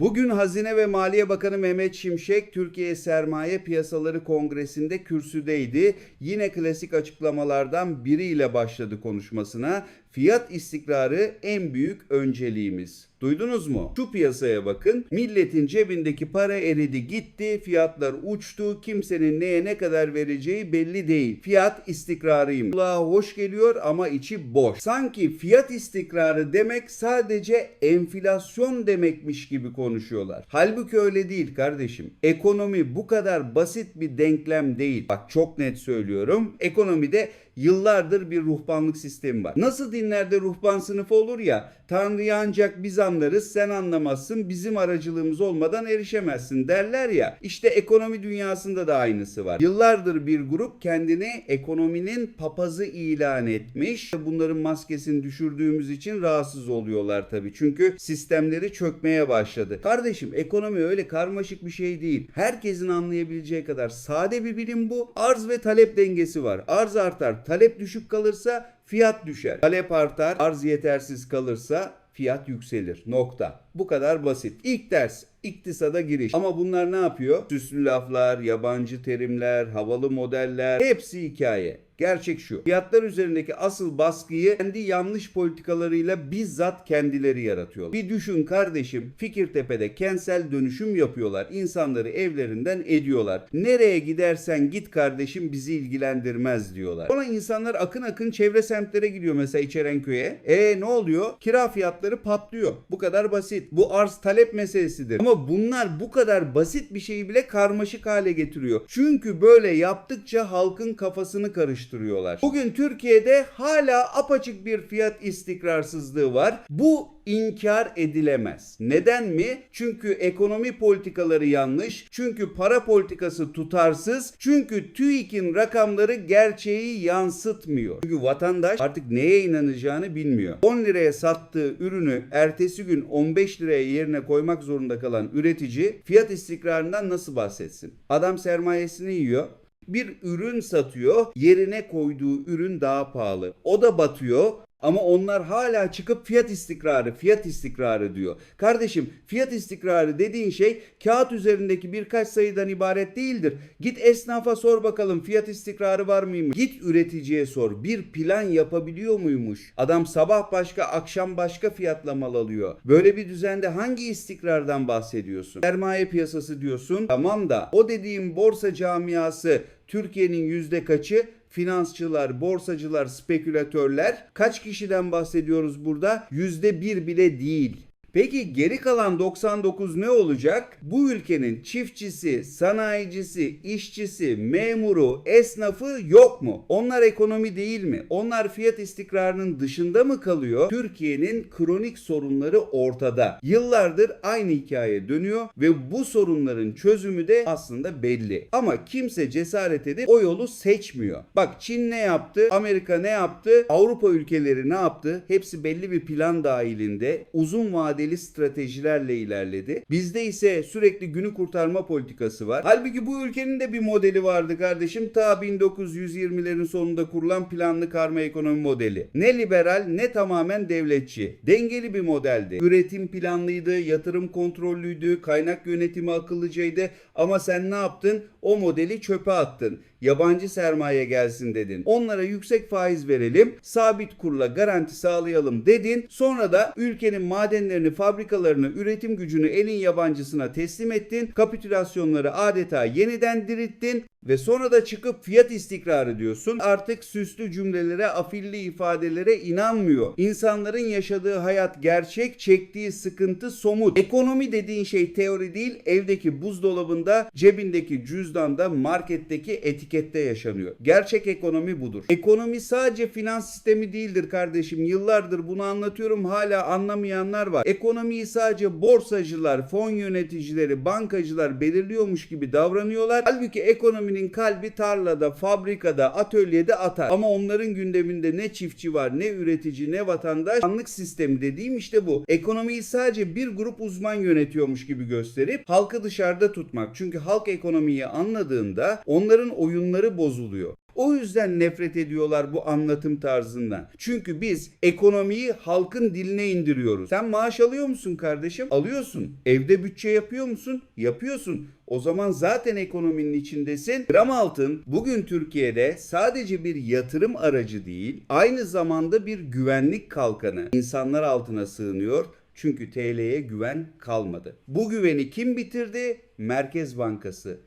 Bugün Hazine ve Maliye Bakanı Mehmet Şimşek Türkiye Sermaye Piyasaları Kongresi'nde kürsüdeydi. Yine klasik açıklamalardan biriyle başladı konuşmasına. Fiyat istikrarı en büyük önceliğimiz. Duydunuz mu? Şu piyasaya bakın. Milletin cebindeki para eridi gitti. Fiyatlar uçtu. Kimsenin neye ne kadar vereceği belli değil. Fiyat istikrarıyım. Kulağa hoş geliyor ama içi boş. Sanki fiyat istikrarı demek sadece enflasyon demekmiş gibi konuşuyorlar. Halbuki öyle değil kardeşim. Ekonomi bu kadar basit bir denklem değil. Bak çok net söylüyorum. Ekonomide yıllardır bir ruhbanlık sistemi var. Nasıl dinlerde ruhban sınıfı olur ya, Tanrı'yı ancak biz anlarız, sen anlamazsın, bizim aracılığımız olmadan erişemezsin derler ya. İşte ekonomi dünyasında da aynısı var. Yıllardır bir grup kendini ekonominin papazı ilan etmiş. Bunların maskesini düşürdüğümüz için rahatsız oluyorlar tabii. Çünkü sistemleri çökmeye başladı. Kardeşim ekonomi öyle karmaşık bir şey değil. Herkesin anlayabileceği kadar sade bir bilim bu. Arz ve talep dengesi var. Arz artar, talep düşük kalırsa fiyat düşer. Talep artar, arz yetersiz kalırsa fiyat yükselir. Nokta. Bu kadar basit. İlk ders iktisada giriş. Ama bunlar ne yapıyor? Süslü laflar, yabancı terimler, havalı modeller hepsi hikaye. Gerçek şu. Fiyatlar üzerindeki asıl baskıyı kendi yanlış politikalarıyla bizzat kendileri yaratıyorlar. Bir düşün kardeşim Fikirtepe'de kentsel dönüşüm yapıyorlar. İnsanları evlerinden ediyorlar. Nereye gidersen git kardeşim bizi ilgilendirmez diyorlar. Sonra insanlar akın akın çevre semtlere gidiyor mesela İçerenköy'e. E ne oluyor? Kira fiyatları patlıyor. Bu kadar basit. Bu arz talep meselesidir. Ama bunlar bu kadar basit bir şeyi bile karmaşık hale getiriyor. Çünkü böyle yaptıkça halkın kafasını karıştırıyorlar. Bugün Türkiye'de hala apaçık bir fiyat istikrarsızlığı var. Bu inkar edilemez. Neden mi? Çünkü ekonomi politikaları yanlış, çünkü para politikası tutarsız, çünkü TÜİK'in rakamları gerçeği yansıtmıyor. Çünkü vatandaş artık neye inanacağını bilmiyor. 10 liraya sattığı ürünü ertesi gün 15 liraya yerine koymak zorunda kalan üretici fiyat istikrarından nasıl bahsetsin? Adam sermayesini yiyor, bir ürün satıyor, yerine koyduğu ürün daha pahalı. O da batıyor. Ama onlar hala çıkıp fiyat istikrarı, fiyat istikrarı diyor. Kardeşim fiyat istikrarı dediğin şey kağıt üzerindeki birkaç sayıdan ibaret değildir. Git esnafa sor bakalım fiyat istikrarı var mıymış? Git üreticiye sor. Bir plan yapabiliyor muymuş? Adam sabah başka, akşam başka fiyatla mal alıyor. Böyle bir düzende hangi istikrardan bahsediyorsun? Sermaye piyasası diyorsun. Tamam da o dediğim borsa camiası Türkiye'nin yüzde kaçı? Finansçılar, borsacılar, spekülatörler kaç kişiden bahsediyoruz burada? Yüzde bir bile değil. Peki geri kalan 99 ne olacak? Bu ülkenin çiftçisi, sanayicisi, işçisi, memuru, esnafı yok mu? Onlar ekonomi değil mi? Onlar fiyat istikrarının dışında mı kalıyor? Türkiye'nin kronik sorunları ortada. Yıllardır aynı hikaye dönüyor ve bu sorunların çözümü de aslında belli. Ama kimse cesaret edip o yolu seçmiyor. Bak Çin ne yaptı? Amerika ne yaptı? Avrupa ülkeleri ne yaptı? Hepsi belli bir plan dahilinde uzun vadeli stratejilerle ilerledi. Bizde ise sürekli günü kurtarma politikası var. Halbuki bu ülkenin de bir modeli vardı kardeşim. Ta 1920'lerin sonunda kurulan planlı karma ekonomi modeli. Ne liberal ne tamamen devletçi. Dengeli bir modeldi. Üretim planlıydı, yatırım kontrollüydü, kaynak yönetimi akıllıcaydı. Ama sen ne yaptın? O modeli çöpe attın. Yabancı sermaye gelsin dedin. Onlara yüksek faiz verelim, sabit kurla garanti sağlayalım dedin. Sonra da ülkenin madenlerini, fabrikalarını, üretim gücünü elin yabancısına teslim ettin. Kapitülasyonları adeta yeniden dirittin ve sonra da çıkıp fiyat istikrarı diyorsun. Artık süslü cümlelere, afilli ifadelere inanmıyor. İnsanların yaşadığı hayat gerçek, çektiği sıkıntı somut. Ekonomi dediğin şey teori değil, evdeki buzdolabında, cebindeki cüzdanda, marketteki etikette yaşanıyor. Gerçek ekonomi budur. Ekonomi sadece finans sistemi değildir kardeşim. Yıllardır bunu anlatıyorum. Hala anlamayanlar var. Ekonomiyi sadece borsacılar, fon yöneticileri, bankacılar belirliyormuş gibi davranıyorlar. Halbuki ekonomi ekonominin kalbi tarlada, fabrikada, atölyede atar. Ama onların gündeminde ne çiftçi var, ne üretici, ne vatandaş. Anlık sistemi dediğim işte bu. Ekonomiyi sadece bir grup uzman yönetiyormuş gibi gösterip halkı dışarıda tutmak. Çünkü halk ekonomiyi anladığında onların oyunları bozuluyor. O yüzden nefret ediyorlar bu anlatım tarzından. Çünkü biz ekonomiyi halkın diline indiriyoruz. Sen maaş alıyor musun kardeşim? Alıyorsun. Evde bütçe yapıyor musun? Yapıyorsun. O zaman zaten ekonominin içindesin. Gram altın bugün Türkiye'de sadece bir yatırım aracı değil, aynı zamanda bir güvenlik kalkanı. İnsanlar altına sığınıyor. Çünkü TL'ye güven kalmadı. Bu güveni kim bitirdi? Merkez Bankası.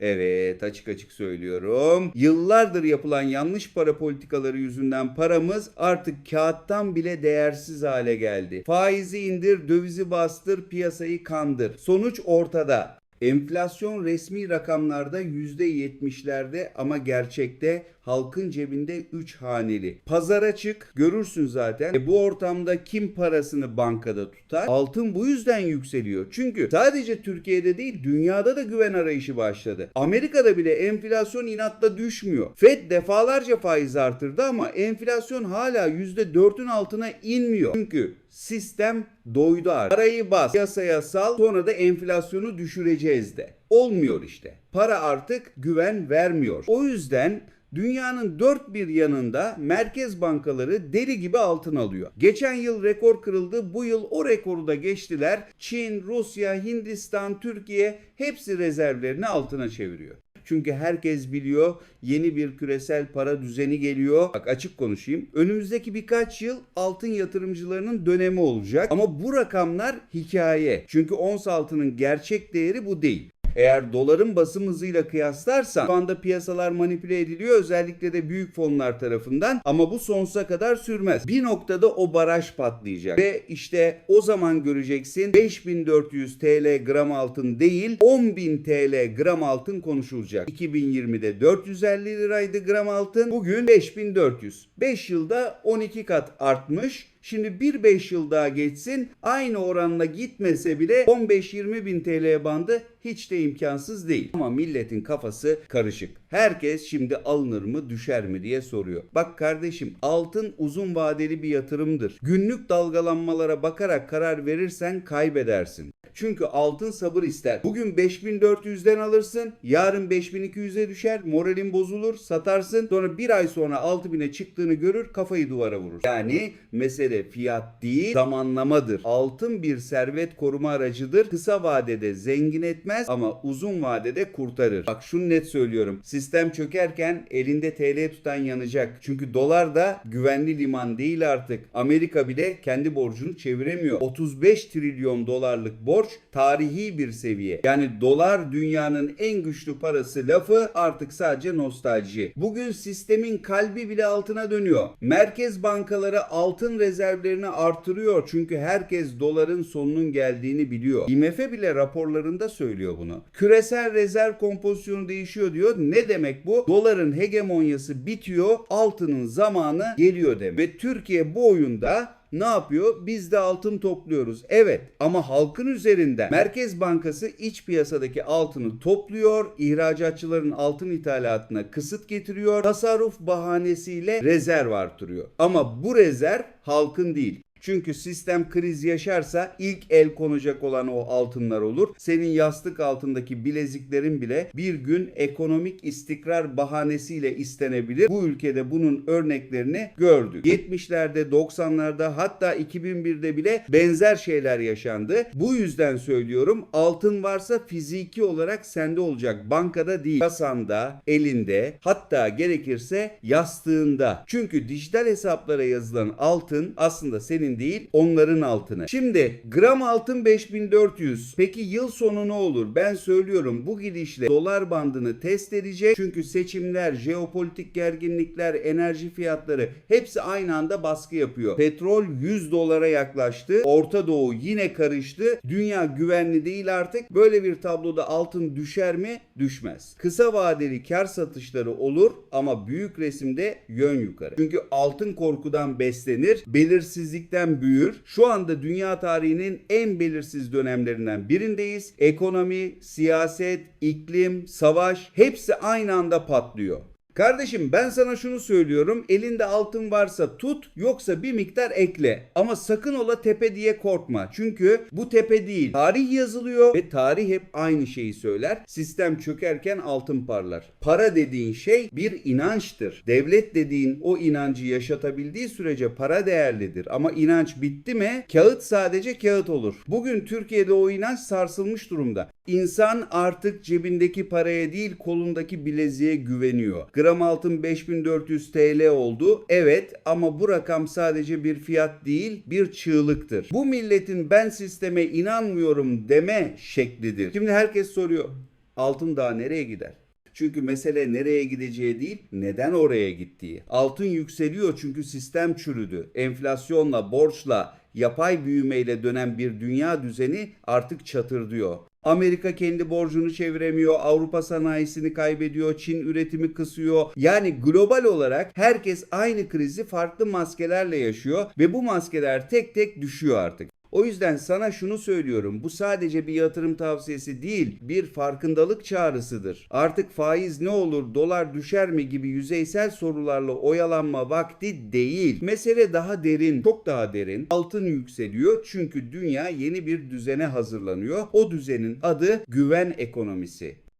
Evet açık açık söylüyorum. Yıllardır yapılan yanlış para politikaları yüzünden paramız artık kağıttan bile değersiz hale geldi. Faizi indir, dövizi bastır, piyasayı kandır. Sonuç ortada. Enflasyon resmi rakamlarda %70'lerde ama gerçekte halkın cebinde 3 haneli. Pazara çık görürsün zaten. E bu ortamda kim parasını bankada tutar? Altın bu yüzden yükseliyor. Çünkü sadece Türkiye'de değil dünyada da güven arayışı başladı. Amerika'da bile enflasyon inatla düşmüyor. Fed defalarca faiz artırdı ama enflasyon hala %4'ün altına inmiyor. Çünkü sistem doydu artık. Parayı bas, piyasaya sal, sonra da enflasyonu düşüreceğiz de. Olmuyor işte. Para artık güven vermiyor. O yüzden Dünyanın dört bir yanında merkez bankaları deli gibi altın alıyor. Geçen yıl rekor kırıldı. Bu yıl o rekoru da geçtiler. Çin, Rusya, Hindistan, Türkiye hepsi rezervlerini altına çeviriyor. Çünkü herkes biliyor yeni bir küresel para düzeni geliyor. Bak açık konuşayım. Önümüzdeki birkaç yıl altın yatırımcılarının dönemi olacak. Ama bu rakamlar hikaye. Çünkü ons altının gerçek değeri bu değil. Eğer doların basım hızıyla kıyaslarsan şu anda piyasalar manipüle ediliyor özellikle de büyük fonlar tarafından ama bu sonsuza kadar sürmez. Bir noktada o baraj patlayacak ve işte o zaman göreceksin 5400 TL gram altın değil 10.000 TL gram altın konuşulacak. 2020'de 450 liraydı gram altın bugün 5400. 5 yılda 12 kat artmış. Şimdi bir 5 yıl daha geçsin aynı oranla gitmese bile 15-20 bin TL bandı hiç de imkansız değil. Ama milletin kafası karışık. Herkes şimdi alınır mı düşer mi diye soruyor. Bak kardeşim altın uzun vadeli bir yatırımdır. Günlük dalgalanmalara bakarak karar verirsen kaybedersin. Çünkü altın sabır ister. Bugün 5400'den alırsın, yarın 5200'e düşer, moralin bozulur, satarsın. Sonra bir ay sonra 6000'e çıktığını görür, kafayı duvara vurur. Yani mesele fiyat değil, zamanlamadır. Altın bir servet koruma aracıdır. Kısa vadede zengin etmez ama uzun vadede kurtarır. Bak şunu net söylüyorum. Sistem çökerken elinde TL tutan yanacak. Çünkü dolar da güvenli liman değil artık. Amerika bile kendi borcunu çeviremiyor. 35 trilyon dolarlık borç tarihi bir seviye. Yani dolar dünyanın en güçlü parası lafı artık sadece nostalji. Bugün sistemin kalbi bile altına dönüyor. Merkez bankaları altın rezervlerini artırıyor çünkü herkes doların sonunun geldiğini biliyor. IMF bile raporlarında söylüyor bunu. Küresel rezerv kompozisyonu değişiyor diyor. Ne demek bu? Doların hegemonyası bitiyor, altının zamanı geliyor demek. Ve Türkiye bu oyunda ne yapıyor? Biz de altın topluyoruz. Evet ama halkın üzerinden Merkez Bankası iç piyasadaki altını topluyor. ihracatçıların altın ithalatına kısıt getiriyor. Tasarruf bahanesiyle rezerv artırıyor. Ama bu rezerv halkın değil. Çünkü sistem kriz yaşarsa ilk el konacak olan o altınlar olur. Senin yastık altındaki bileziklerin bile bir gün ekonomik istikrar bahanesiyle istenebilir. Bu ülkede bunun örneklerini gördük. 70'lerde, 90'larda hatta 2001'de bile benzer şeyler yaşandı. Bu yüzden söylüyorum altın varsa fiziki olarak sende olacak. Bankada değil. Kasanda, elinde hatta gerekirse yastığında. Çünkü dijital hesaplara yazılan altın aslında senin değil onların altını. Şimdi gram altın 5400. Peki yıl sonu ne olur? Ben söylüyorum bu gidişle dolar bandını test edecek. Çünkü seçimler, jeopolitik gerginlikler, enerji fiyatları hepsi aynı anda baskı yapıyor. Petrol 100 dolara yaklaştı. Orta Doğu yine karıştı. Dünya güvenli değil artık. Böyle bir tabloda altın düşer mi? Düşmez. Kısa vadeli kar satışları olur ama büyük resimde yön yukarı. Çünkü altın korkudan beslenir, belirsizlikten büyür. Şu anda dünya tarihinin en belirsiz dönemlerinden birindeyiz. Ekonomi, siyaset, iklim, savaş hepsi aynı anda patlıyor. Kardeşim ben sana şunu söylüyorum. Elinde altın varsa tut yoksa bir miktar ekle. Ama sakın ola tepe diye korkma. Çünkü bu tepe değil. Tarih yazılıyor ve tarih hep aynı şeyi söyler. Sistem çökerken altın parlar. Para dediğin şey bir inançtır. Devlet dediğin o inancı yaşatabildiği sürece para değerlidir. Ama inanç bitti mi kağıt sadece kağıt olur. Bugün Türkiye'de o inanç sarsılmış durumda. İnsan artık cebindeki paraya değil kolundaki bileziğe güveniyor. Gram altın 5400 TL oldu. Evet ama bu rakam sadece bir fiyat değil bir çığlıktır. Bu milletin ben sisteme inanmıyorum deme şeklidir. Şimdi herkes soruyor altın daha nereye gider? Çünkü mesele nereye gideceği değil, neden oraya gittiği. Altın yükseliyor çünkü sistem çürüdü. Enflasyonla, borçla, yapay büyümeyle dönen bir dünya düzeni artık çatırdıyor. Amerika kendi borcunu çeviremiyor, Avrupa sanayisini kaybediyor, Çin üretimi kısıyor. Yani global olarak herkes aynı krizi farklı maskelerle yaşıyor ve bu maskeler tek tek düşüyor artık. O yüzden sana şunu söylüyorum. Bu sadece bir yatırım tavsiyesi değil, bir farkındalık çağrısıdır. Artık faiz ne olur, dolar düşer mi gibi yüzeysel sorularla oyalanma vakti değil. Mesele daha derin, çok daha derin. Altın yükseliyor çünkü dünya yeni bir düzene hazırlanıyor. O düzenin adı güven ekonomisi.